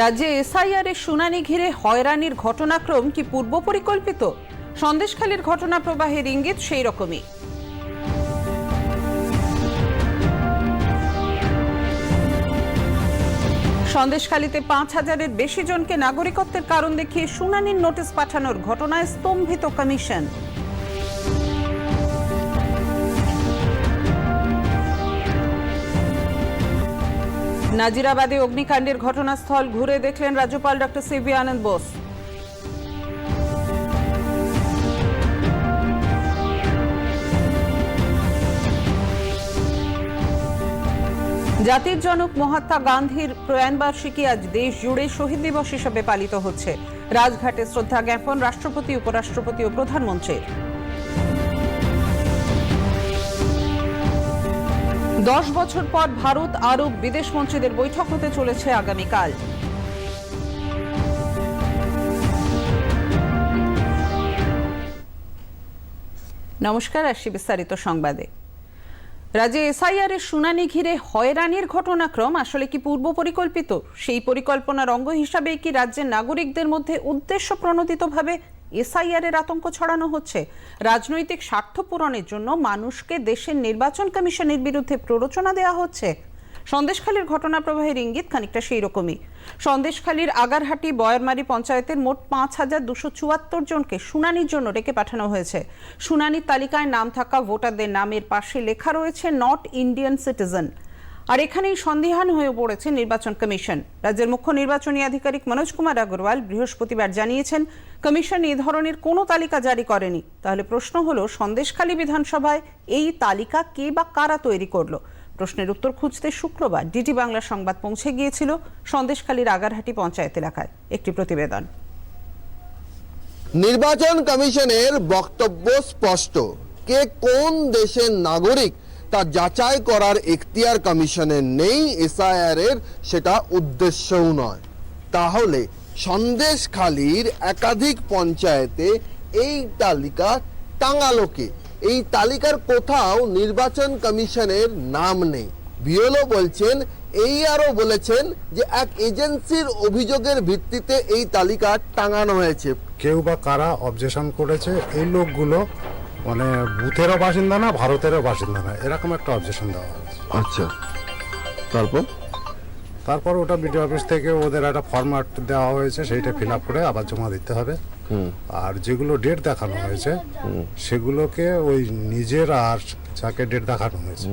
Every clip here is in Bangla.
রাজ্যে এসআইআর এর শুনানি ঘিরে হয়রানির ঘটনাক্রম কি পূর্ব পরিকল্পিত? সন্দেশখালীর ঘটনা প্রবাহের ইঙ্গিত সেই রকমই। সন্দেশখালীতে পাঁচ হাজারের বেশি জনকে নাগরিকত্বের কারণ দেখিয়ে শুনানির নোটিশ পাঠানোর ঘটনায় স্তম্ভিত কমিশন। নাজিরাবাদে অগ্নিকাণ্ডের ঘটনাস্থল ঘুরে দেখলেন রাজ্যপাল ডক্টর সিবি আনন্দ বোস। জাতির জনক মহাত্মা গান্ধীর প্রয়াণবার্ষিকী আজ দেশ জুড়ে শহীদ দিবস হিসেবে পালিত হচ্ছে। রাজঘাটে শ্রদ্ধা জ্ঞাপন রাষ্ট্রপতি, উপরাষ্ট্রপতি ও প্রধানমন্ত্রীর। দশ বছর পর ভারত আরব বিদেশ মন্ত্রীদের বৈঠক হতে চলেছে আগামীকাল। নমস্কার, আসছি বিস্তারিত সংবাদে। রাজ্যে এসআইআর এর শুনানি ঘিরে হয়রানির ঘটনাক্রম, আসলে কি পূর্ব পরিকল্পিত? সেই পরিকল্পনার অঙ্গ হিসাবে কি রাজ্যের নাগরিকদের মধ্যে উদ্দেশ্য প্রণোদিতভাবে এসআইআর এর আতঙ্ক ছড়ানো হচ্ছে। রাজনৈতিক স্বার্থ পূরণের জন্য মানুষকে দেশের নির্বাচন কমিশনের বিরুদ্ধে প্ররোচনা দেওয়া হচ্ছে। সন্দেশখালীর ঘটনা প্রবাহের ইঙ্গিত খানিকটা সেই রকমই সন্দেশখালীর আগারহাটি বয়ারমারি পঞ্চায়েতের মোট পাঁচ হাজার দুশো চুয়াত্তর জনকে শুনানির জন্য ডেকে পাঠানো হয়েছে। শুনানির তালিকায় নাম থাকা ভোটারদের নামের পাশে লেখা রয়েছে নট ইন্ডিয়ান সিটিজেন আর এখানেই সন্দিহান হয়ে পড়েছে নির্বাচন কমিশন। রাজ্যের মুখ্য নির্বাচনী আধিকারিক মনোজ কুমার আগরওয়াল বৃহস্পতিবার জানিয়েছেন, কমিশন এই ধরনের কোনো তালিকা জারি করেনি। তাহলে প্রশ্ন হলো, সন্দেশখালী বিধানসভায় এই তালিকা কে বা কারা তৈরি করল? প্রশ্নের উত্তর খুঁজতে শুক্রবার ডিটি বাংলা সংবাদ পৌঁছে গিয়েছিল সন্দেশখালীর আগারহাটি পঞ্চায়েত এলাকায়। একটি প্রতিবেদন। নির্বাচন কমিশনের বক্তব্য স্পষ্ট। কে কোন দেশের নাগরিক তা যাচাই করার এখতিয়ার কমিশনের নেই এসআইআর এর সেটা উদ্দেশ্যও নয়। তাহলে সন্দেশখালীর একাধিক পঞ্চায়েতে এই তালিকা টাঙালোকে। এই তালিকার কোথাও নির্বাচন কমিশনের নাম নেই। বিএলও বলছেন, এই আরও বলেছেন যে এক এজেন্সির অভিযোগের ভিত্তিতে এই তালিকা টাঙানো হয়েছে। কেউ বা কারা অবজেশন করেছে? এই লোকগুলো মানে বুথেরও বাসিন্দা না ভারতেরও বাসিন্দা না। এরকম একটা অবজেকশন দেওয়া হয়েছে। আচ্ছা। তারপর? তারপর ওটা বিডিও অফিস থেকে ওদের একটা ফরম্যাট দেওয়া হয়েছে সেইটা ফিল আপ করে আবার জমা দিতে হবে। আর যেগুলো ডেট দেখানো হয়েছে সেগুলোকে ওই নিজের আর যাকে ডেট দেখানো হয়েছে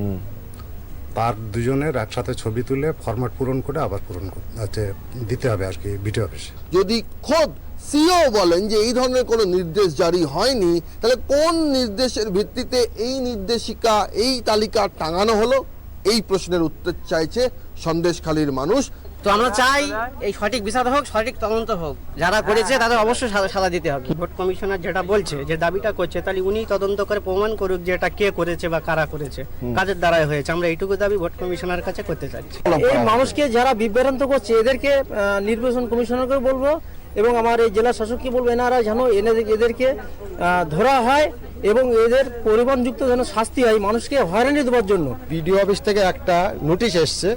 তার দুজনের একসাথে ছবি তুলে ফরম্যাট পূরণ করে আবার পূরণ করতে দিতে হবে আর কি বিডিও অফিসে যদি খোদ সিও বলেন যে এই ধরনের কোনো নির্দেশ জারি হয়নি তাহলে কোন নির্দেশের ভিত্তিতে এই নির্দেশিকা এই তালিকা টাঙানো হলো? এই প্রশ্নের উত্তর চাইছে সন্দেশখালীর মানুষ। তো আমরা চাই এই সঠিক বিচার হোক সঠিক তদন্ত হোক। যারা করেছে তাদের অবশ্যই দিতে হবে। ভোট কমিশনার যেটা বলছে যে দাবিটা করছে তাহলে উনি তদন্ত করে প্রমাণ করুক যে এটা কে করেছে বা কারা করেছে কাজের দ্বারাই হয়েছে। আমরা এইটুকু দাবি ভোট কমিশনার কাছে করতে চাচ্ছি। এই মানুষকে যারা বিভ্রান্ত করছে এদেরকে আহ, নির্বাচন কমিশনারকে বলব এবং আমার এই জেলা শাসককে বলব? এনারা যেন এনে- এদেরকে ধরা হয় এবং এদের পরিমাণযুক্ত যেন শাস্তি হয় মানুষকে হয়রানি দেওয়ার জন্য। বিডিও অফিস থেকে একটা নোটিশ এসছে।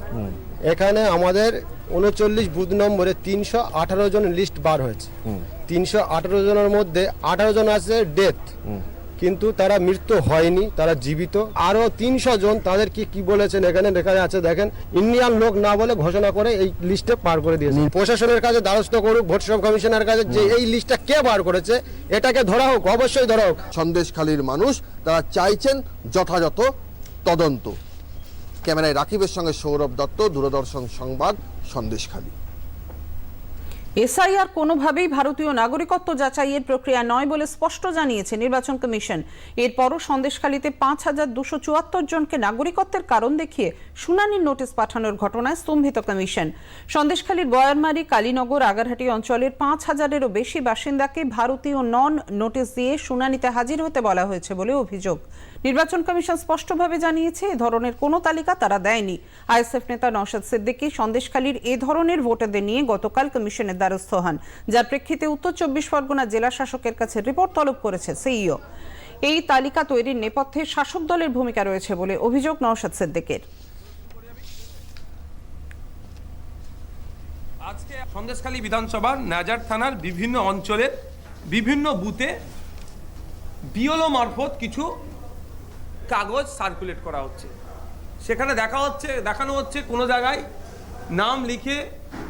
এখানে আমাদের উনচল্লিশ বুথ নম্বরে তিনশো আঠারো জন লিস্ট বার হয়েছে। তিনশো আঠারো জনের মধ্যে আঠারো জন আছে ডেথ। কিন্তু তারা মৃত্যু হয়নি তারা জীবিত। আরও তিনশো জন তাদের কি কি বলেছেন এখানে লেখা আছে দেখেন ইন্ডিয়ান লোক না বলে ঘোষণা করে এই লিস্টে পার করে দিয়েছে। প্রশাসনের কাছে দ্বারস্থ করুক ভোট সব কমিশনের কাছে যে এই লিস্টটা কে বার করেছে এটাকে ধরা হোক অবশ্যই ধরা হোক। সন্দেশখালীর মানুষ তারা চাইছেন যথাযথ তদন্ত। ক্যামেরায় রাকিবের সঙ্গে সৌরভ দত্ত দূরদর্শন সংবাদ সন্দেশখালী। এসআইআর কোনোভাবেই ভারতীয় নাগরিকত্ব যাচাইয়ের প্রক্রিয়া নয় বলে স্পষ্ট জানিয়েছে নির্বাচন কমিশন। এরপরও সন্দেশখালীতে পাঁচ হাজার দুশো চুয়াত্তর জনকে নাগরিকত্বের কারণ দেখিয়ে শুনানির নোটিশ পাঠানোর ঘটনায় স্তম্ভিত কমিশন। সন্দেশখালীর বয়ারমারি কালীনগর, আগারহাটি অঞ্চলের পাঁচ হাজারেরও বেশি বাসিন্দাকে ভারতীয় নন নোটিশ দিয়ে শুনানিতে হাজির হতে বলা হয়েছে বলে অভিযোগ। নির্বাচন কমিশন স্পষ্টভাবে জানিয়েছে, এ ধরনের কোনো তালিকা তারা দেয়নি। আইএসএফ নেতা নওশাদ সিদ্দিকী সন্দেশখালীর এ ধরনের ভোটারদের নিয়ে গতকাল কমিশনের দ্বারস্থ হন, যার প্রেক্ষিতে উত্তর চব্বিশ পরগনা জেলা শাসকের কাছে রিপোর্ট তলব করেছে সিইও। এই তালিকা তৈরির নেপথ্যে শাসক দলের ভূমিকা রয়েছে বলে অভিযোগ নওশাদ সিদ্দিকের। আজকে সন্দেশখালী বিধানসভার নাজার থানার বিভিন্ন অঞ্চলের বিভিন্ন বুথে বিওলো মারফত কিছু কাগজ সার্কুলেট করা হচ্ছে। সেখানে দেখা হচ্ছে, দেখানো হচ্ছে কোনো জায়গায় নাম লিখে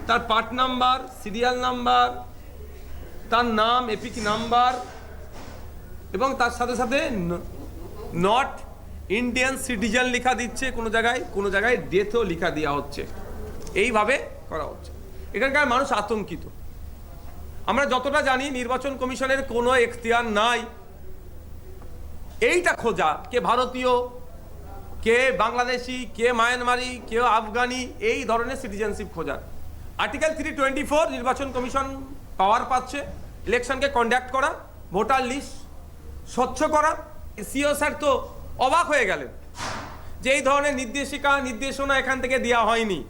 তার পার্ট নাম্বার সিরিয়াল নাম্বার তার নাম এপিক নাম্বার এবং তার সাথে সাথে নট ইন্ডিয়ান সিটিজেন লেখা দিচ্ছে কোনো জায়গায় কোনো জায়গায় ডেথও লেখা দেওয়া হচ্ছে। এইভাবে করা হচ্ছে। এখানকার মানুষ আতঙ্কিত। আমরা যতটা জানি নির্বাচন কমিশনের কোনো এখতিয়ার নাই। এইটা খোঁজা, কে ভারতীয়, কে বাংলাদেশি, কে মায়ানমারি, কে আফগানি, এই ধরনের সিটিজেনশিপ খোঁজা আর্টিকেল থ্রি টোয়েন্টি ফোর নির্বাচন কমিশন পাওয়ার পাচ্ছে ইলেকশনকে কন্ডাক্ট করা, ভোটার লিস্ট স্বচ্ছ করা। সিও স্যার তো অবাক হয়ে গেলেন যে এই ধরনের নির্দেশিকা, নির্দেশনা এখান থেকে দেওয়া হয়নি।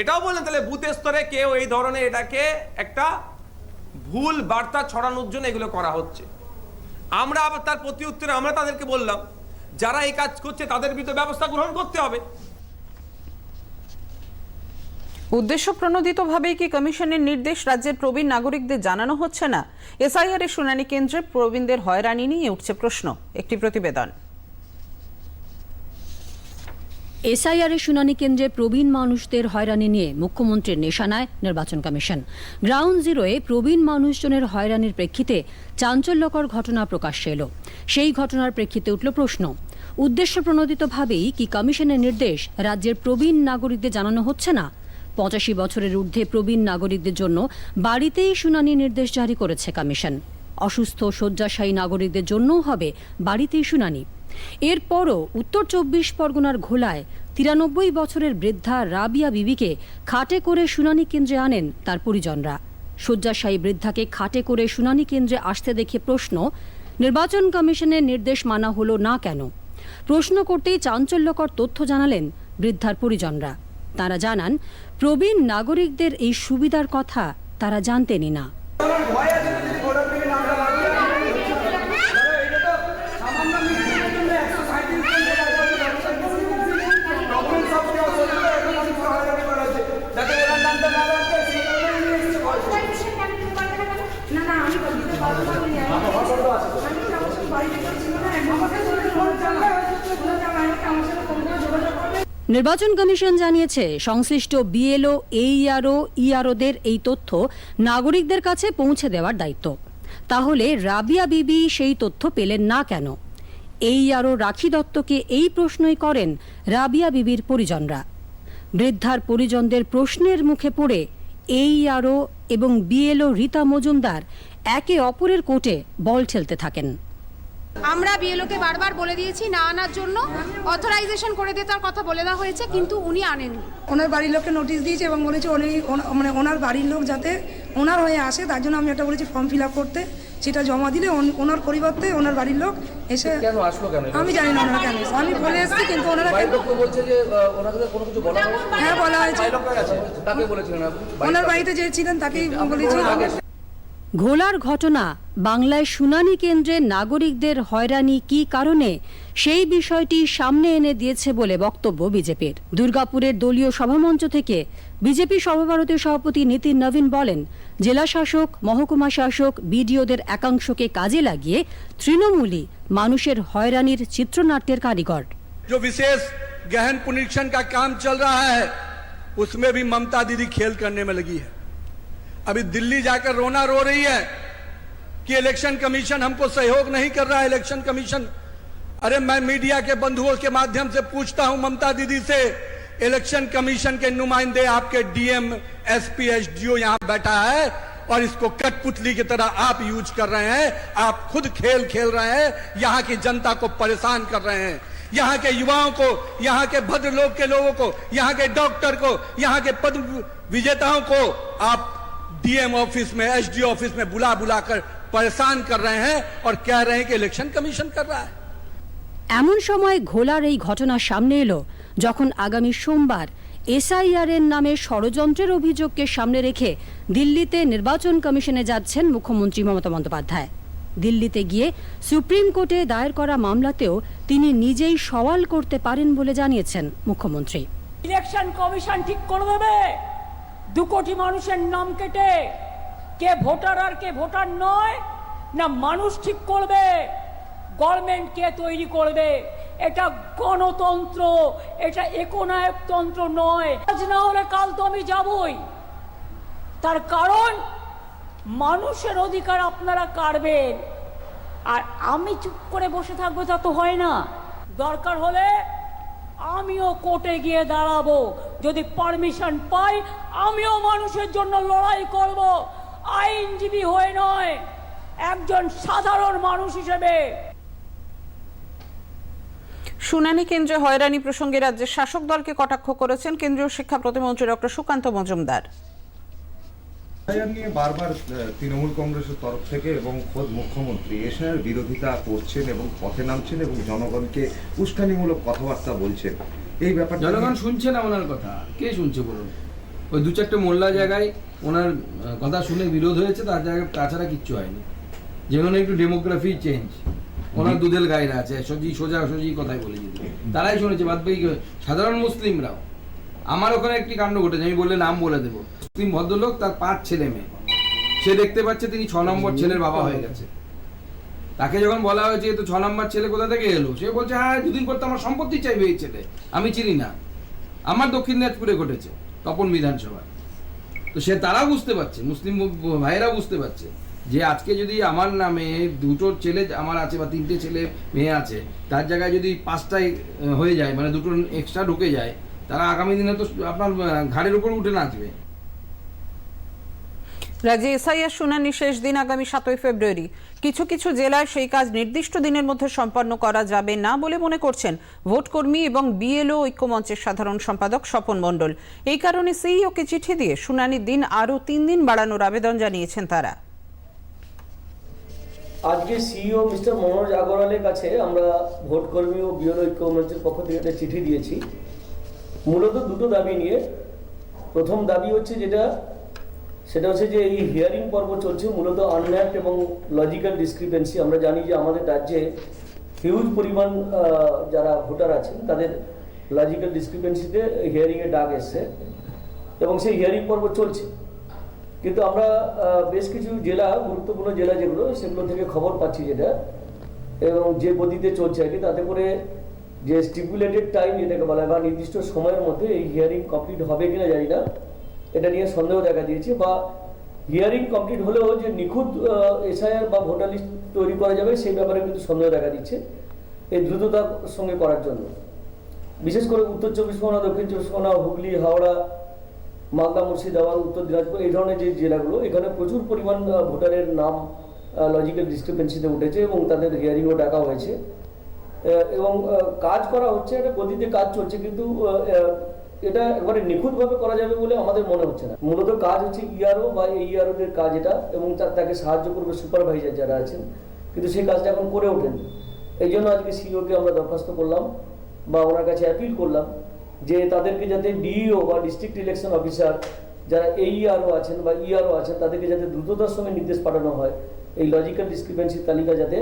এটাও বললেন, তাহলে বুথ স্তরে কেউ এই ধরনের এটাকে একটা ভুল বার্তা ছড়ানোর জন্য এগুলো করা হচ্ছে। আমরা আবার তার প্রতি উত্তরে আমরা তাদেরকে বললাম, যারা এই কাজ করছে তাদের বিরুদ্ধে ব্যবস্থা গ্রহণ করতে হবে। উদ্দেশ্য প্রণোদিতভাবেই কি কমিশনের নির্দেশ রাজ্যের প্রবীণ নাগরিকদের জানানো হচ্ছে না? এসআইআর এর শুনানি কেন্দ্রে প্রবীণদের হয়রানি নিয়ে উঠছে প্রশ্ন, একটি প্রতিবেদন। এসআইআরের শুনানি কেন্দ্রে প্রবীণ মানুষদের হয়রানি নিয়ে মুখ্যমন্ত্রীর নিশানায় নির্বাচন কমিশন। গ্রাউন্ড জিরোয়ে প্রবীণ মানুষজনের হয়রানির প্রেক্ষিতে চাঞ্চল্যকর ঘটনা প্রকাশ্যে এলো। সেই ঘটনার প্রেক্ষিতে উঠল প্রশ্ন, উদ্দেশ্য প্রণোদিতভাবেই কি কমিশনের নির্দেশ রাজ্যের প্রবীণ নাগরিকদের জানানো হচ্ছে না? পঁচাশি বছরের ঊর্ধ্বে প্রবীণ নাগরিকদের জন্য বাড়িতেই শুনানি নির্দেশ জারি করেছে কমিশন। অসুস্থ, শয্যাশায়ী নাগরিকদের জন্যও হবে বাড়িতেই শুনানি। এরপরও উত্তর চব্বিশ পরগনার ঘোলায় তিরানব্বই বছরের বৃদ্ধা রাবিয়া বিবিকে খাটে করে শুনানি কেন্দ্রে আনেন তার পরিজনরা। শয্যাশায়ী বৃদ্ধাকে খাটে করে শুনানি কেন্দ্রে আসতে দেখে প্রশ্ন, নির্বাচন কমিশনের নির্দেশ মানা হলো না কেন? প্রশ্ন করতেই চাঞ্চল্যকর তথ্য জানালেন বৃদ্ধার পরিজনরা। তারা জানান, প্রবীণ নাগরিকদের এই সুবিধার কথা তারা জানতেনই না। না না আমি দিতে পারব না বলে আমি আমার সাথে বাড়িতে করছিল না আমাকে বলে ফোন চালা আমার সাথে ফোন করে যোগাযোগ করবে নির্বাচন কমিশন জানিয়েছে, সংশ্লিষ্ট বিএলও, এইআরও, ইআরওদের এই তথ্য নাগরিকদের কাছে পৌঁছে দেওয়ার দায়িত্ব। তাহলে রাবিয়া বিবি সেই তথ্য পেলেন না কেন? এই আরও রাখি দত্তকে এই প্রশ্নই করেন রাবিয়া বিবির পরিজনরা। বৃদ্ধার পরিজনদের প্রশ্নের মুখে পড়ে এই আরও এবং বিএলও রীতা মজুমদার একে অপরের কোর্টে বল ঠেলতে থাকেন। আমরা বিএলওকে বারবার বলে দিয়েছি না আনার জন্য। অথরাইজেশন করে দিয়ে তার কথা বলে দেওয়া হয়েছে কিন্তু উনি আনেননি। ওনার বাড়ির লোককে নোটিশ দিয়েছে এবং বলেছে উনি মানে ওনার বাড়ির লোক যাতে ওনার হয়ে আসে তার জন্য আমি একটা বলেছি ফর্ম ফিল আপ করতে। সেটা জমা দিলে ওনার পরিবর্তে ওনার বাড়ির লোক এসে কেন আসলো কেন? আমি জানি না ওনারা কেন আমি বলে এসেছি কিন্তু ওনারা কেন লোক বলছে যে ওনাকে কোনো কিছু বলা হয়নি। হ্যাঁ বলা হয়েছে। তাকে বলেছিলেন আপনি? ওনার বাড়িতে যে ছিলেন তাকেই বলেছি। ঘোলার ঘটনা বাংলায় শুনানি কেন্দ্রে নাগরিকদের হয়রানি কি কারণে সেই বিষয়টি সামনে এনে দিয়েছে বলে বক্তব্য বিজেপির দুর্গাপুরের দলীয় সভামঞ্চ থেকে বিজেপি সর্বভারতীয় সভাপতি নীতিন নবীন বলেন জেলা শাসক মহকুমা শাসক বিডিওদের একাংশকে কাজে লাগিয়ে তৃণমূলই মানুষের হয়রানির চিত্রনাট্যের কারিগর जो विशेष गहन पुनरीक्षण का काम चल रहा है उसमें भी ममता दीदी खेल करने में लगी है अभी दिल्ली जाकर रोना रो रही है कि इलेक्शन कमीशन हमको सहयोग नहीं कर रहा है, इलेक्शन कमीशन। अरे मैं मीडिया के बंधुओं के माध्यम से पूछता हूँ ममता दीदी से, इलेक्शन कमीशन के नुमाइंदे आपके डीएम, एसपी, एसडीओ यहाँ बैठा है और इसको कठपुतली की तरह आप यूज़ कर रहे हैं, आप खुद खेल खेल रहे हैं, यहाँ की जनता को परेशान कर रहे हैं। यहाँ के युवाओं को, यहाँ के भद्र लोग के लोगों को, यहाँ के डॉक्टर को, यहाँ के पद विजेताओं को आप डीएम ऑफिस में एसडी ऑफिस में बुला बुला कर परेशान कर रहे हैं और कह रहे हैं कि इलेक्शन कमीशन कर रहा है এমন সময় ঘোলার এই ঘটনা সামনে এলো যখন আগামী সোমবার এসআইআর এর নামে ষড়যন্ত্রের অভিযোগকে সামনে রেখে দিল্লিতে নির্বাচন কমিশনে যাচ্ছেন মুখ্যমন্ত্রী মমতা বন্দ্যোপাধ্যায় দিল্লিতে গিয়ে সুপ্রিম কোর্টে দায়ের করা মামলাতেও তিনি নিজেই সওয়াল করতে পারেন বলে জানিয়েছেন মুখ্যমন্ত্রী ইলেকশন কমিশন ঠিক করে দেবে দু কোটি মানুষের নাম কেটে, কে ভোটার আর কে ভোটার নয়, না মানুষ ঠিক করবে গভর্নমেন্ট কে তৈরি করবে। এটা গণতন্ত্র, এটা একনায়কতন্ত্র নয়। আজ না হলে কাল তো আমি যাবই। তার কারণ, মানুষের অধিকার আপনারা কাড়বেন। আর আমি চুপ করে বসে থাকব তা তো হয় না। দরকার হলে আমিও কোর্টে গিয়ে দাঁড়াবো। যদি পারমিশন পাই আমিও মানুষের জন্য লড়াই করব। আইনজীবী হয়ে নয় একজন সাধারণ মানুষ হিসেবে। শুনানি কেন্দ্রে হয়রানি প্রসঙ্গে রাজ্যের শাসক দলকে কটাক্ষ করেছেন কেন্দ্রীয় শিক্ষা প্রতিমন্ত্রী ডক্টর সুকান্ত মজুমদার। নিয়ে বারবার তৃণমূল কংগ্রেসের তরফ থেকে এবং খোদ মুখ্যমন্ত্রী এসআইআর বিরোধিতা করছেন এবং পথে নামছেন এবং জনগণকে উস্কানিমূলক কথাবার্তা বলছেন। এই ব্যাপারটা জনগণ শুনছে না ওনার কথা? কে শুনছে বলুন? ওই দু চারটে মোল্লা জায়গায় ওনার কথা শুনে বিরোধ হয়েছে তার জায়গায় তাছাড়া কিচ্ছু হয়নি। যেখানে একটু ডেমোগ্রাফি চেঞ্জ ওনার দুধেল গায়েরা আছে সজি সোজা সোজি কথাই বলে যেতে তারাই শুনেছে বাদ বাকি সাধারণ মুসলিমরাও। আমার ওখানে একটি কাণ্ড ঘটেছে আমি বললে নাম বলে দেবো। মুসলিম ভদ্রলোক তার পাঁচ ছেলে মেয়ে। সে দেখতে পাচ্ছে তিনি ছ নম্বর ছেলের বাবা হয়ে গেছে। তাকে যখন বলা হয়েছে তো ছ নম্বর ছেলে কোথা থেকে এলো? সে বলছে হ্যাঁ দুদিন পর তো আমার সম্পত্তি চাইবে এই ছেলে। আমি চিনি না। আমার দক্ষিণ দিনাজপুরে ঘটেছে তপন বিধানসভায়। তো সে তারা বুঝতে পারছে মুসলিম ভাইয়েরা বুঝতে পারছে যে আজকে যদি আমার নামে দুটো ছেলে আমার আছে বা তিনটে ছেলে মেয়ে আছে তার জায়গায় যদি পাঁচটায় আহ, হয়ে যায় মানে দুটো এক্সট্রা ঢুকে যায় তারা আগামী দিনে তো আপনার ঘাড়ের উপর উঠে নাচবে। রাজ্যে এসআইআর শুনানি শেষ দিন আগামী সাতই ফেব্রুয়ারি। কিছু কিছু জেলায় সেই কাজ নির্দিষ্ট দিনের মধ্যে সম্পন্ন করা যাবে না বলে মনে করছেন ভোটকর্মী এবং বিএলও ঐক্যমঞ্চের সাধারণ সম্পাদক স্বপন মণ্ডল। এই কারণে সিইওকে চিঠি দিয়ে শুনানির দিন আরও তিন দিন বাড়ানোর আবেদন জানিয়েছেন তারা। আজকে সিইও মিস্টার মনোজ আগরওয়ালের কাছে আমরা ভোটকর্মী ও বিএল ঐক্য মঞ্চের পক্ষ থেকে একটা চিঠি দিয়েছি। মূলত দুটো দাবি নিয়ে। প্রথম দাবি হচ্ছে যেটা সেটা হচ্ছে যে এই হিয়ারিং পর্ব চলছে, মূলত আনম্যাপড এবং লজিক্যাল ডিসক্রিপেন্সি আমরা জানি যে আমাদের রাজ্যে হিউজ পরিমাণ যারা ভোটার আছেন, তাদের লজিক্যাল ডিসক্রিপেন্সিতে হিয়ারিংয়ে ডাক এসছে এবং সেই হিয়ারিং পর্ব চলছে। কিন্তু আমরা বেশ কিছু জেলা, গুরুত্বপূর্ণ জেলা যেগুলো, সেগুলো থেকে খবর পাচ্ছি যেটা। এবং যে গতিতে চলছে আর কি, তাতে করে যে স্টিপুলেটেড টাইম যেটাকে বলা হয়, বা নির্দিষ্ট সময়ের মধ্যে এই হিয়ারিং কমপ্লিট হবে কিনা জানি না। এটা নিয়ে সন্দেহ দেখা দিয়েছে বা হিয়ারিং কমপ্লিট হলেও যে নিখুঁত এসআইআর বা ভোটার লিস্ট তৈরি করা যাবে, সেই ব্যাপারে কিন্তু সন্দেহ দেখা দিচ্ছে এই দ্রুততার সঙ্গে করার জন্য। বিশেষ করে উত্তর চব্বিশ পরগনা, দক্ষিণ চব্বিশ পরগনা, হুগলি, হাওড়া, মালদা, মুর্শিদাবাদ, উত্তর দিনাজপুর, এই ধরনের যে জেলাগুলো, এখানে প্রচুর পরিমাণ ভোটারের নাম লজিক্যাল ডিসক্রিপেন্সিতে উঠেছে এবং তাদের হিয়ারিংও ডাকা হয়েছে। এবং কাজ করা হচ্ছে, একটা গতিতে কাজ চলছে, কিন্তু এটা একবারে নিখুঁতভাবে করা যাবে বলে আমাদের মনে হচ্ছে না। মূলত কাজ হচ্ছে ইআরও বা এইআরওদের কাজ এটা এবং তার, তাকে সাহায্য করবে সুপারভাইজার যারা আছেন। কিন্তু সেই কাজটা এখন করে ওঠেন। এই জন্য আজকে সিইওকে আমরা দরখাস্ত করলাম বা ওনার কাছে অ্যাপিল করলাম যে তাদেরকে যাতে ডিইও বা ডিস্ট্রিক্ট ইলেকশন অফিসার যারা এইআরও আছেন বা ইআরও আছেন, তাদেরকে যাতে দ্রুততার সঙ্গে নির্দেশ পাঠানো হয়। এই লজিক্যাল ডিসক্রিপেন্সির তালিকা যাতে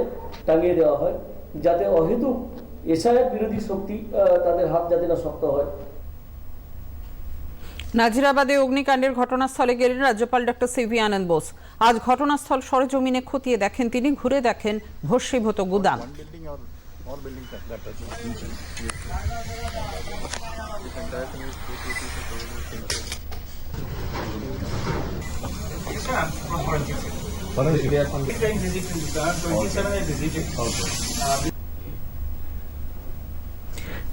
টাঙিয়ে দেওয়া হয়। যাতে অহেতুক এসআইআর বিরোধী শক্তি তাদের হাত যাতে না শক্ত হয়। নাজিরাবাদে অগ্নিকাণ্ডের ঘটনাস্থলে গেলেন রাজ্যপাল ডক্টর সিভি আনন্দ বোস। আজ ঘটনাস্থল সরেজমিনে খতিয়ে দেখেন তিনি ঘুরে দেখেন ভস্মীভূত গুদাম।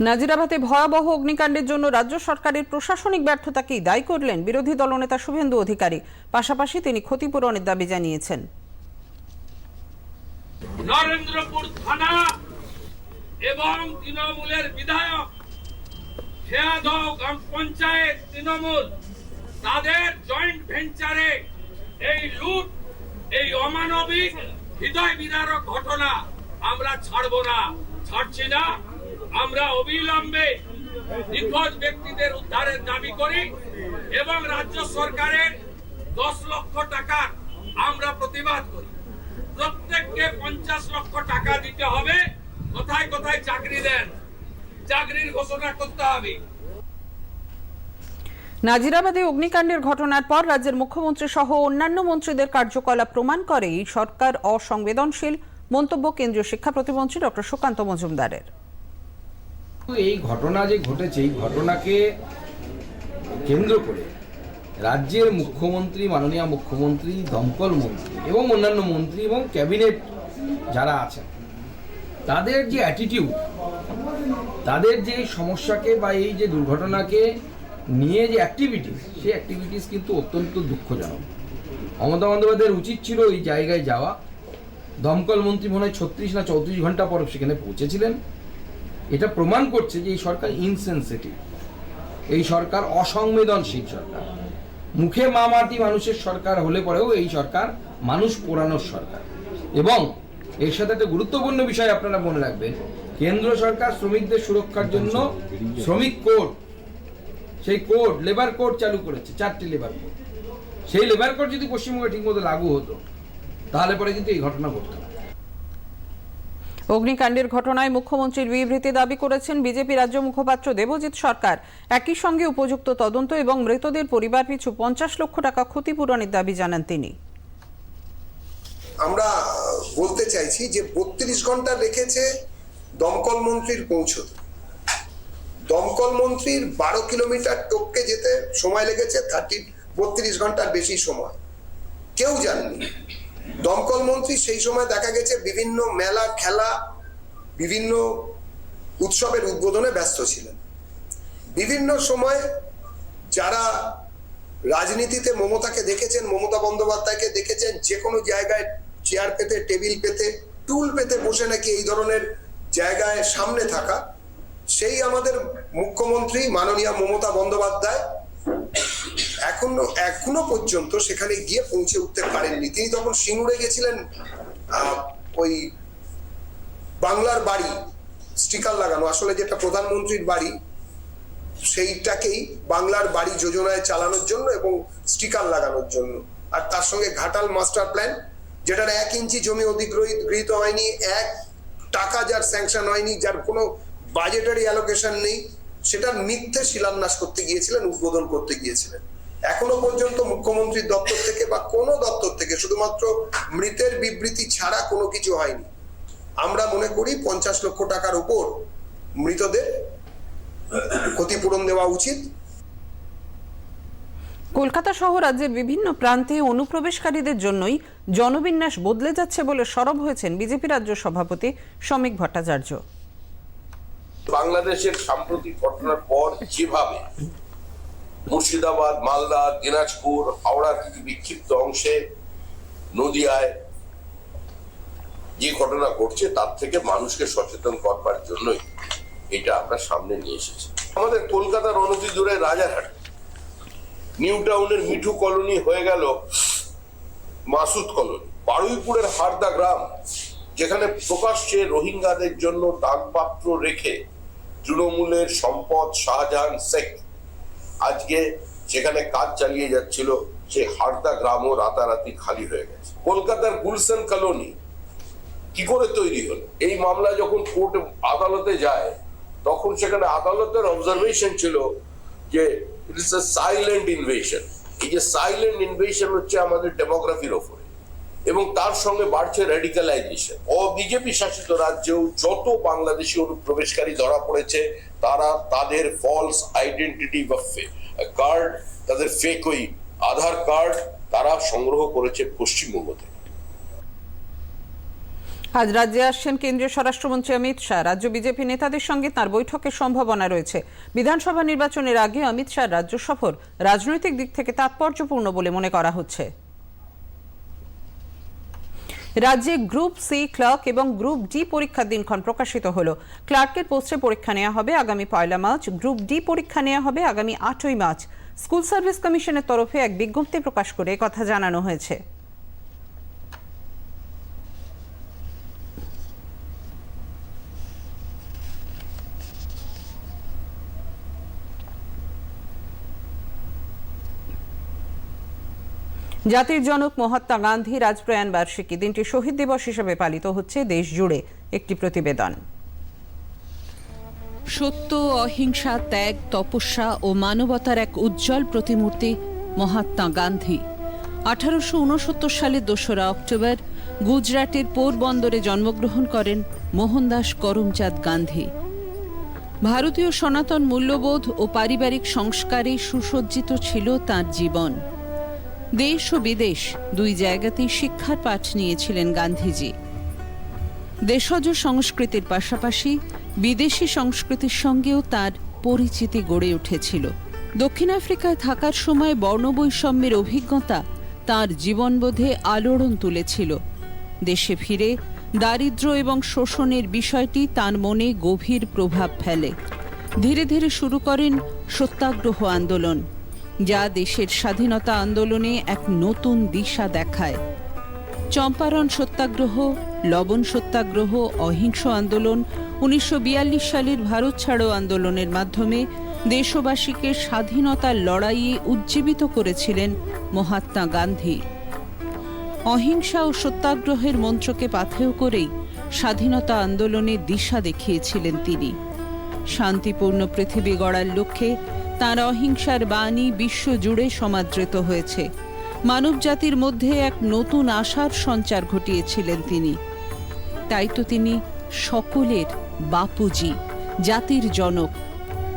নাজিরাবাদে ভয়াবহ অগ্নিকাণ্ডের জন্য রাজ্য সরকারের প্রশাসনিক ব্যর্থতাকেই দায়ী করলেন বিরোধী দলনেতা শুভেন্দু অধিকারী। পাশাপাশি তিনি ক্ষতিপূরণের দাবি জানিয়েছেন। নরেন্দ্রপুর থানা এবং তৃণমূলের বিধায়ক খেয়াদহ গ্রাম পঞ্চায়েত তৃণমূল, তাদের জয়েন্ট ভেঞ্চারে এই লুট, এই অমানবিক হৃদয় বিদারক ঘটনা আমরা ছাড়বো না, ছাড়ছি না। আমরা অবিলম্বে নিখোঁজ ব্যক্তিদের উদ্ধারের দাবি করি এবং রাজ্য সরকারের দশ লক্ষ টাকার আমরা প্রতিবাদ করি। প্রত্যেককে পঞ্চাশ লক্ষ টাকা দিতে হবে। কোথায় কোথায় চাকরি দেন, চাকরির ঘোষণা করতে হবে। নাজিরাবাদে অগ্নিকাণ্ডের ঘটনার পর রাজ্যের মুখ্যমন্ত্রী সহ অন্যান্য মন্ত্রীদের কার্যকলাপ প্রমাণ করে এই সরকার অসংবেদনশীল মন্তব্য কেন্দ্রীয় শিক্ষা প্রতিমন্ত্রী ডক্টর সুকান্ত মজুমদারের। এই ঘটনা যে ঘটেছে, এই ঘটনাকে কেন্দ্র করে রাজ্যের মুখ্যমন্ত্রী, মাননীয় মুখ্যমন্ত্রী, দমকল মন্ত্রী এবং অন্যান্য মন্ত্রী এবং ক্যাবিনেট যারা আছেন, তাদের যে অ্যাটিটিউড তাদের যে সমস্যাকে বা এই যে দুর্ঘটনাকে নিয়ে যে অ্যাক্টিভিটিস সেই অ্যাক্টিভিটিস কিন্তু অত্যন্ত দুঃখজনক। মমতা বন্দ্যোপাধ্যায়ের উচিত ছিল এই জায়গায় যাওয়া। দমকল মন্ত্রী মনে হয় ছত্রিশ না চৌত্রিশ ঘণ্টা পর সেখানে পৌঁছেছিলেন। এটা প্রমাণ করছে যে এই সরকার ইনসেন্সিটিভ এই সরকার অসংবেদনশীল সরকার। মুখে মামাটি মানুষের সরকার হলে পরেও এই সরকার মানুষ পোড়ানোর সরকার। এবং এর সাথে একটা গুরুত্বপূর্ণ বিষয় আপনারা মনে রাখবেন, কেন্দ্র সরকার শ্রমিকদের সুরক্ষার জন্য শ্রমিক কোড, সেই কোড লেবার কোড চালু করেছে, চারটি লেবার কোড। সেই লেবার কোড যদি পশ্চিমবঙ্গে ঠিকমতো লাগু হতো, তাহলে পরে কিন্তু এই ঘটনা ঘটতো। অগ্নিকাণ্ডের ঘটনায় মুখ্যমন্ত্রীর বিবৃতি দাবি করেছেন বিজেপি রাজ্য মুখপাত্র দেবজিৎ সরকার। একই সঙ্গে উপযুক্ত তদন্ত এবং মৃতদের পরিবার পিছু পঞ্চাশ লক্ষ টাকা ক্ষতিপূরণের দাবি জানান তিনি। আমরা বলতে চাইছি যে বত্রিশ ঘণ্টা রেখেছে দমকল মন্ত্রীর পৌঁছতে। দমকল মন্ত্রীর বারো কিলোমিটার টপকে যেতে সময় লেগেছে থার্টি বত্রিশ ঘণ্টার বেশি সময়। কেউ জাননি। দমকল মন্ত্রী সেই সময় দেখা গেছে বিভিন্ন মেলা, খেলা, বিভিন্ন উৎসবের উদ্বোধনে ব্যস্ত ছিলেন। বিভিন্ন সময় যারা রাজনীতিতে মমতাকে দেখেছেন, মমতা বন্দ্যোপাধ্যায়কে দেখেছেন, যে কোনো জায়গায় চেয়ার পেতে টেবিল পেতে টুল পেতে বসে নাকি এই ধরনের জায়গায় সামনে থাকা, সেই আমাদের মুখ্যমন্ত্রী মাননীয় মমতা বন্দ্যোপাধ্যায় এখনও এখনও পর্যন্ত সেখানে গিয়ে পৌঁছে উঠতে পারেননি। তিনি তখন সিঙ্গুরে গেছিলেন ওই বাংলার বাড়ি, স্টিকার লাগানো। আসলে যেটা প্রধানমন্ত্রীর বাড়ি, সেইটাকেই বাংলার বাড়ি যোজনায় চালানোর জন্য এবং স্টিকার লাগানোর জন্য। আর তার সঙ্গে ঘাটাল মাস্টার প্ল্যান, যেটার এক ইঞ্চি জমি অধিগ্রহিত গৃহীত হয়নি, এক টাকা যার স্যাংশন হয়নি, যার কোনো বাজেটারি অ্যালোকেশন নেই সেটার মিথ্যে শিলান্যাস করতে গিয়েছিলেন, উদ্বোধন করতে গিয়েছিলেন। এখনও পর্যন্ত মুখ্যমন্ত্রীর দপ্তর থেকে বা কোনো দপ্তর থেকে শুধুমাত্র মৃতের বিবৃতি ছাড়া কোনো কিছু হয়নি। আমরা মনে করি পঞ্চাশ লক্ষ টাকার উপর মৃতদের ক্ষতিপূরণ দেওয়া উচিত। কলকাতা সহ রাজ্যের বিভিন্ন প্রান্তে অনুপ্রবেশকারীদের জন্যই জনবিন্যাস বদলে যাচ্ছে বলে সরব হয়েছেন বিজেপি রাজ্য সভাপতি শ্রমিক ভট্টাচার্য। বাংলাদেশের সাম্প্রতিক ঘটনার পর যেভাবে মুর্শিদাবাদ, মালদা, দিনাজপুর হাওড়ার কিছু বিক্ষিপ্ত অংশে নদিয়ায় যে ঘটনা ঘটছে, তার থেকে মানুষকে সচেতন করবার জন্যই এটা আমরা সামনে নিয়ে এসেছি। আমাদের কলকাতার অনতি দূরে রাজারহাট। নিউ টাউনের মিঠু কলোনি হয়ে গেল মাসুদ কলোনি। বারুইপুরের হারদা গ্রাম, যেখানে প্রকাশ্যে রোহিঙ্গাদের জন্য দাগপাত্র রেখে তৃণমূলের সম্পদ শাহজাহান শেখ। আজকে সেখানে কাজ চালিয়ে যাচ্ছিল সেই হারদা গ্রামও রাতারাতি খালি হয়ে গেছে। কলকাতার গুলশান কলোনি কি করে তৈরি হলো? এই মামলা যখন কোর্ট আদালতে যায়, তখন সেখানে আদালতের অবজারভেশন ছিল যে ইট ইস সাইলেন্ট ইনভেশন এই যে সাইলেন্ট ইনভেশন হচ্ছে আমাদের ডেমোগ্রাফির ওপরে। এবং তার সঙ্গে বাড়ছে রেডিক্যালাইজেশন ও বিজেপি শাসিত রাজ্যেও যত বাংলাদেশি অনুপ্রবেশকারী ধরা পড়েছে, তারা তাদের ফলস আইডেন্টিটি বা কার্ড তাদের ফেক ওই আধার কার্ড তারা সংগ্রহ করেছে পশ্চিমবঙ্গ থেকে। আজ রাজ্যে আসছেন কেন্দ্রীয় স্বরাষ্ট্রমন্ত্রী অমিত শাহ। রাজ্য বিজেপি নেতাদের সঙ্গে তার বৈঠকের সম্ভাবনা রয়েছে। বিধানসভা নির্বাচনের আগে অমিত শাহ রাজ্য সফর রাজনৈতিক দিক থেকে তাৎপর্যপূর্ণ বলে মনে করা হচ্ছে। রাজ্যে গ্রুপ সি ক্লার্ক এবং গ্রুপ ডি পরীক্ষার দিনক্ষণ প্রকাশিত হল। ক্লার্কের পোস্টে পরীক্ষা নেওয়া হবে আগামী পয়লা মার্চ। গ্রুপ ডি পরীক্ষা নেওয়া হবে আগামী আটই মার্চ। স্কুল সার্ভিস কমিশনের তরফে এক বিজ্ঞপ্তি প্রকাশ করে কথা জানানো হয়েছে। জাতির জনক মহাত্মা গান্ধী রাজপ্রয়াণ বার্ষিকী দিনটি শহীদ দিবস হিসেবে পালিত হচ্ছে দেশ জুড়ে। একটি প্রতিবেদন। সত্য, অহিংসা, ত্যাগ, তপস্যা ও মানবতার এক উজ্জ্বল প্রতিমূর্তি মহাত্মা গান্ধী। আঠারোশো উনসত্তর সালের দোসরা অক্টোবর গুজরাটের পোরবন্দরে জন্মগ্রহণ করেন মোহনদাস করমচাঁদ গান্ধী। ভারতীয় সনাতন মূল্যবোধ ও পারিবারিক সংস্কারে সুসজ্জিত ছিল তার জীবন। দেশ ও বিদেশ দুই জায়গাতেই শিক্ষার পাঠ নিয়েছিলেন গান্ধীজি। দেশজ সংস্কৃতির পাশাপাশি বিদেশি সংস্কৃতির সঙ্গেও তার পরিচিতি গড়ে উঠেছিল। দক্ষিণ আফ্রিকায় থাকার সময় বর্ণবৈষম্যের অভিজ্ঞতা তার জীবনবোধে আলোড়ন তুলেছিল। দেশে ফিরে দারিদ্র্য এবং শোষণের বিষয়টি তার মনে গভীর প্রভাব ফেলে। ধীরে ধীরে শুরু করেন সত্যাগ্রহ আন্দোলন। যা দেশের স্বাধীনতা আন্দোলনে এক নতুন দিশা দেখায়। চম্পারণ সত্যাগ্রহ, লবণ সত্যাগ্রহ, অহিংস আন্দোলন, উনিশশো বিয়াল্লিশ সালের ভারত ছাড়ো আন্দোলনের মাধ্যমে দেশবাসীকে স্বাধীনতার লড়াইয়ে উজ্জীবিত করেছিলেন মহাত্মা গান্ধী। অহিংসা ও সত্যাগ্রহের মন্ত্রকে পাথেয় করেই স্বাধীনতা আন্দোলনে দিশা দেখিয়েছিলেন তিনি। শান্তিপূর্ণ পৃথিবী গড়ার লক্ষ্যে তাঁর অহিংসার বাণী বিশ্বজুড়ে সমাদৃত হয়েছে। মানবজাতির মধ্যে এক নতুন আশার সঞ্চার ঘটিয়েছিলেন তিনি। তাই তো তিনি সকলের বাপুজি, জাতির জনক।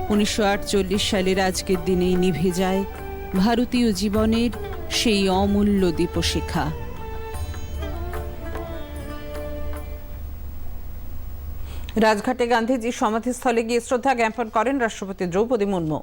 উনিশশো আটচল্লিশ সালের আজকের দিনেই নিভে যায় ভারতীয় জীবনের সেই অমূল্য দীপশিখা। রাজঘাটে গান্ধীজির সমাধিস্থলে গিয়ে শ্রদ্ধা জ্ঞাপন করেন রাষ্ট্রপতি দ্রৌপদী মুর্মু।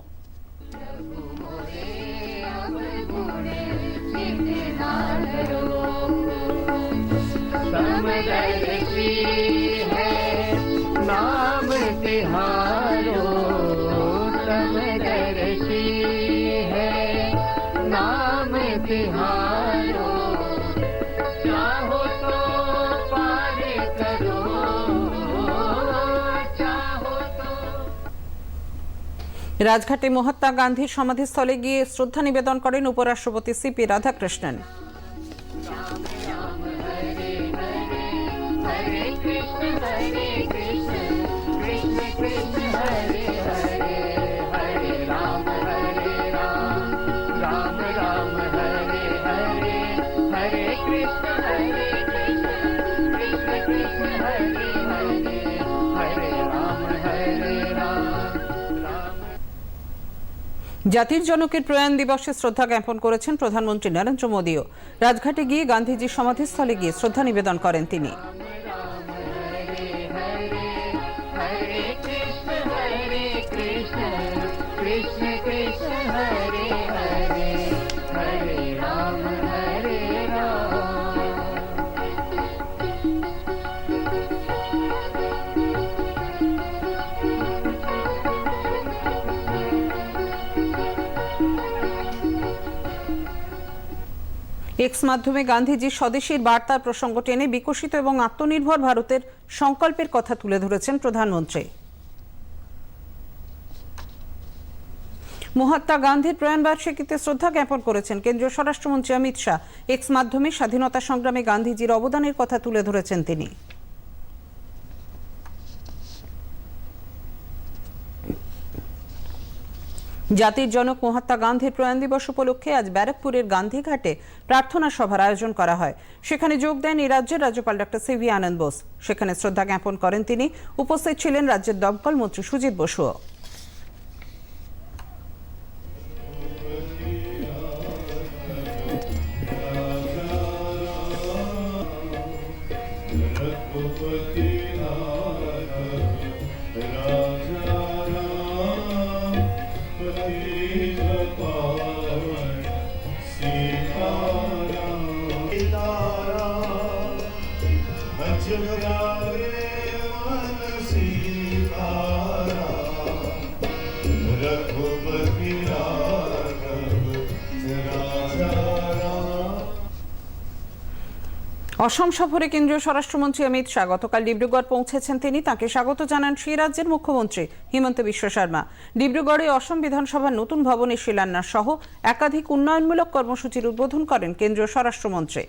রাজঘাটে মহাত্মা গান্ধীর সমাধিস্থলে গিয়ে শ্রদ্ধা নিবেদন করেন উপরাষ্ট্রপতি সিপি রাধাকৃষ্ণন। জাতির জনকের প্রয়াণ দিবসে শ্রদ্ধা জ্ঞাপন করেছেন প্রধানমন্ত্রী নরেন্দ্র মোদীও। রাজঘাটে গিয়ে গান্ধীজির সমাধিস্থলে গিয়ে শ্রদ্ধা নিবেদন করেন তিনি। এক্স মাধ্যমে গান্ধীজির স্বদেশীর বার্তার প্রসঙ্গ টেনে বিকশিত এবং আত্মনির্ভর ভারতের সংকল্পের কথা তুলে ধরেছেন প্রধানমন্ত্রী। মহাত্মা গান্ধীর প্রয়াণবার্ষিকীতে শ্রদ্ধা জ্ঞাপন করেছেন কেন্দ্রীয় স্বরাষ্ট্রমন্ত্রী অমিত শাহ। এক্স মাধ্যমে স্বাধীনতা সংগ্রামে গান্ধীজির অবদানের কথা তুলে ধরেছেন তিনি। জাতির জনক মহাত্মা গান্ধীর প্রয়াণ দিবস উপলক্ষে আজ ব্যারাকপুরের গান্ধীঘাটে প্রার্থনা সভার আয়োজন করা হয়। সেখানে যোগ দেন এই রাজ্যের রাজ্যপাল ডক্টর সিভি আনন্দ বোস। সেখানে শ্রদ্ধা জ্ঞাপন করেন তিনি। উপস্থিত ছিলেন রাজ্যের দমকল মন্ত্রী সুজিত বসুও। অসম সফরে কেন্দ্রীয় স্বরাষ্ট্রমন্ত্রী অমিত শাহ গতকাল ডিব্রুগড় পৌঁছেছেন তিনি। তাকে স্বাগত জানান সেই রাজ্যের মুখ্যমন্ত্রী হিমন্ত বিশ্ব শর্মা। ডিব্রুগড়ে অসম বিধানসভার নতুন ভবনের শিলান্যাস সহ একাধিক উন্নয়নমূলক কর্মসূচির উদ্বোধন করেন কেন্দ্রীয় স্বরাষ্ট্রমন্ত্রী।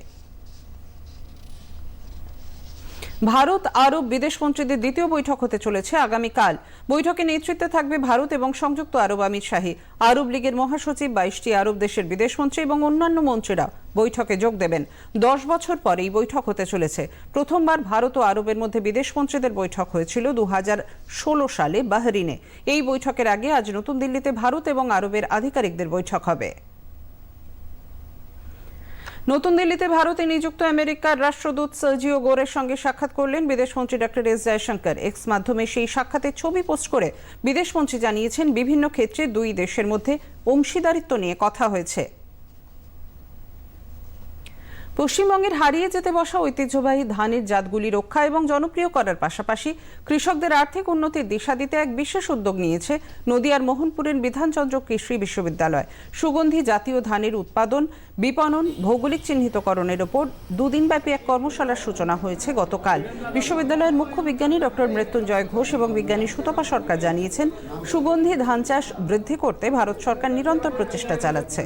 ভারত, আরব বিদেশ মন্ত্রীদের দ্বিতীয় বৈঠক হতে চলেছে আগামীকাল। বৈঠকে নেতৃত্বে থাকবে ভারত এবং সংযুক্ত আরব আমির শাহী। আরব লীগের মহাসচিব বাইশটি আরব দেশের বিদেশমন্ত্রী এবং অন্যান্য মন্ত্রীরা বৈঠকে যোগ দেবেন। দশ বছর পরে এই বৈঠক হতে চলেছে। প্রথমবার ভারত ও আরবের মধ্যে বিদেশমন্ত্রীদের বৈঠক হয়েছিল দু হাজার ষোলো সালে বাহরিনে। এই বৈঠকের আগে আজ নতুন দিল্লিতে ভারত এবং আরবের আধিকারিকদের বৈঠক হবে। নতুন দিল্লিতে ভারতে নিযুক্ত আমেরিকার রাষ্ট্রদূত সার্জিও গোরের সঙ্গে সাক্ষাৎ করলেন বিদেশমন্ত্রী ডক্টর এস জয়শঙ্কর। এক্স মাধ্যমে সেই সাক্ষাতের ছবি পোস্ট করে বিদেশমন্ত্রী জানিয়েছেন, বিভিন্ন ক্ষেত্রে দুই দেশের মধ্যে অংশীদারিত্ব নিয়ে কথা হয়েছে। পশ্চিমবঙ্গের হারিয়ে যেতে বসা ঐতিহ্যবাহী ধানের জাতগুলি রক্ষা এবং জনপ্রিয় করার পাশাপাশি কৃষকদের আর্থিক উন্নতির দিশা দিতে এক বিশেষ উদ্যোগ নিয়েছে নদিয়ার মোহনপুরের বিধানচন্দ্র কৃষি বিশ্ববিদ্যালয়। সুগন্ধি জাতীয় ধানের উৎপাদন, বিপণন, ভৌগোলিক চিহ্নিতকরণের ওপর দুদিনব্যাপী এক কর্মশালার সূচনা হয়েছে গতকাল। বিশ্ববিদ্যালয়ের মুখ্য বিজ্ঞানী ডক্টর মৃত্যুঞ্জয় ঘোষ এবং বিজ্ঞানী সুতপা সরকার জানিয়েছেন, সুগন্ধি ধান চাষ বৃদ্ধি করতে ভারত সরকার নিরন্তর প্রচেষ্টা চালাচ্ছে।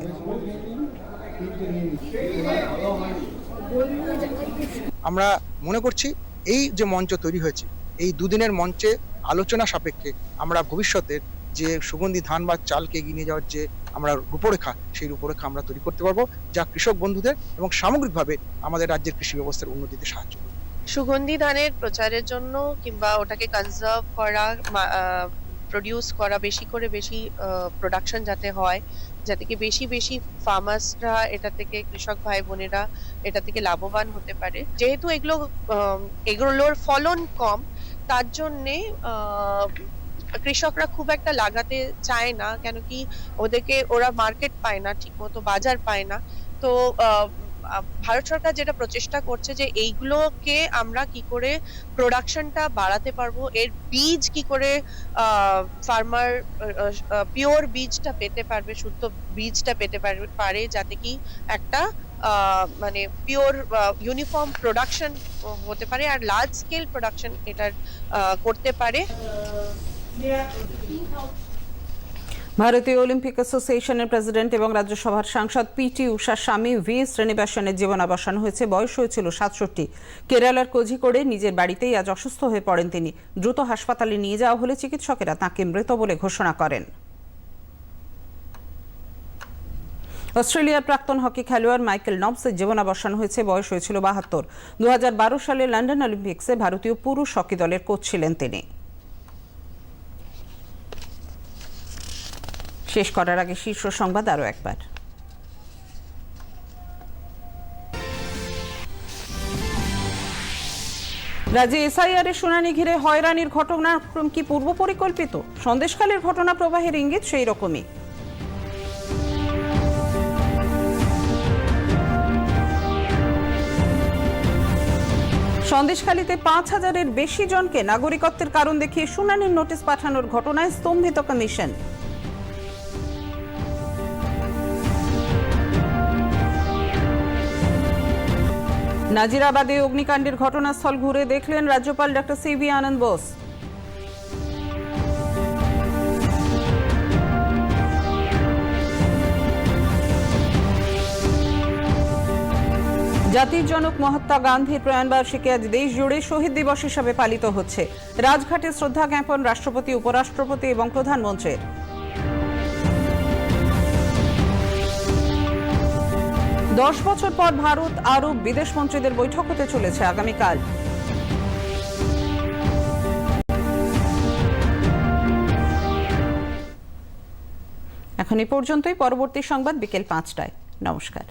আমরা মনে করছি এই যে মঞ্চ তৈরি হয়েছে, এই দুদিনের মঞ্চে আলোচনা সাপেক্ষে আমরা ভবিষ্যতের যে সুগন্ধি ধান বা চালকে এগিয়ে নিয়ে যাওয়ার যে আমরা রূপরেখা, সেই রূপরেখা আমরা তৈরি করতে পারব যা কৃষক বন্ধুদের এবং সামগ্রিকভাবে আমাদের রাজ্যের কৃষি ব্যবস্থার উন্নতিতে সাহায্য করবে। সুগন্ধি ধানের প্রচারের জন্য কিংবা ওটাকে কনজার্ভ করা প্রডিউস করা, বেশি করে বেশি প্রোডাকশন যাতে হয়, যাতে কি বেশি বেশি ফার্মার্সরা এটা থেকে, কৃষক ভাই বোনেরা এটা থেকে লাভবান হতে পারে। যেহেতু এগুলো এগুলোর ফলন কম, তার জন্যে কৃষকরা খুব একটা লাগাতে চায় না, কেন কি ওদেরকে ওরা মার্কেট পায় না, ঠিকমতো বাজার পায় না। তো ভারত সরকার যেটা প্রচেষ্টা করছে যে এইগুলোকে আমরা কি করে প্রোডাকশনটা বাড়াতে পারব, এর বীজ কি করে ফার্মার পিওর বীজটা পেতে পারবে, শুদ্ধ বীজটা পেতে পারে যাতে কি একটা মানে পিওর ইউনিফর্ম প্রোডাকশন হতে পারে আর লার্জ স্কেল প্রোডাকশন এটার করতে পারে। ভারতীয় অলিম্পিক অ্যাসোসিয়েশনের প্রেসিডেন্ট এবং রাজ্যসভার সাংসদ পিটি উষার স্বামী ভি. শ্রীনিবাসনের জীবনাবসান হয়েছে। বয়স হয়েছিল সাতষট্টি। কেরালার কোঝিকোড়ে নিজের বাড়িতেই আজ অসুস্থ হয়ে পড়েন তিনি। দ্রুত হাসপাতালে নিয়ে যাওয়া হলে চিকিৎসকেরা তাঁকে মৃত বলে ঘোষণা করেন। অস্ট্রেলিয়ার প্রাক্তন হকি খেলোয়াড় মাইকেল নবসের জীবনাবসান হয়েছে। বয়স হয়েছিল বাহাত্তর। দু সালে লন্ডন অলিম্পিক্সে ভারতীয় পুরুষ হকি দলের কোচ ছিলেন তিনি। শেষ করার আগে শীর্ষ সংবাদ আরও একবার। রাজ্যে এসআইআর এর শুনানি ঘিরে হয়রানির ঘটনাক্রম কি পূর্ব পরিকল্পিত? সন্দেশখালীর ঘটনা প্রবাহের ইঙ্গিত সেই রকমই। সন্দেশখালীতে পাঁচ হাজারের বেশি জনকে নাগরিকত্বের কারণ দেখিয়ে শুনানির নোটিশ পাঠানোর ঘটনায় স্তম্ভিত কমিশন। নাজিরাবাদে অগ্নিকাণ্ডের ঘটনাস্থল ঘুরে দেখলেন রাজ্যপাল doctor C V Ananda Bose. জাতির জনক মহাত্মা গান্ধীর প্রয়াণবার্ষিকী আজ দেশ জুড়ে শহীদ দিবস হিসাবে পালিত হচ্ছে। রাজঘাটে শ্রদ্ধা জ্ঞাপন রাষ্ট্রপতি, উপরাষ্ট্রপতি এবং প্রধানমন্ত্রীর। দশ বছর পর ভারত আরব বিদেশ মন্ত্রীদের বৈঠক হতে চলেছে আগামীকাল। এখন এ পর্যন্তই, পরবর্তী সংবাদ বিকেল পাঁচটায়। নমস্কার।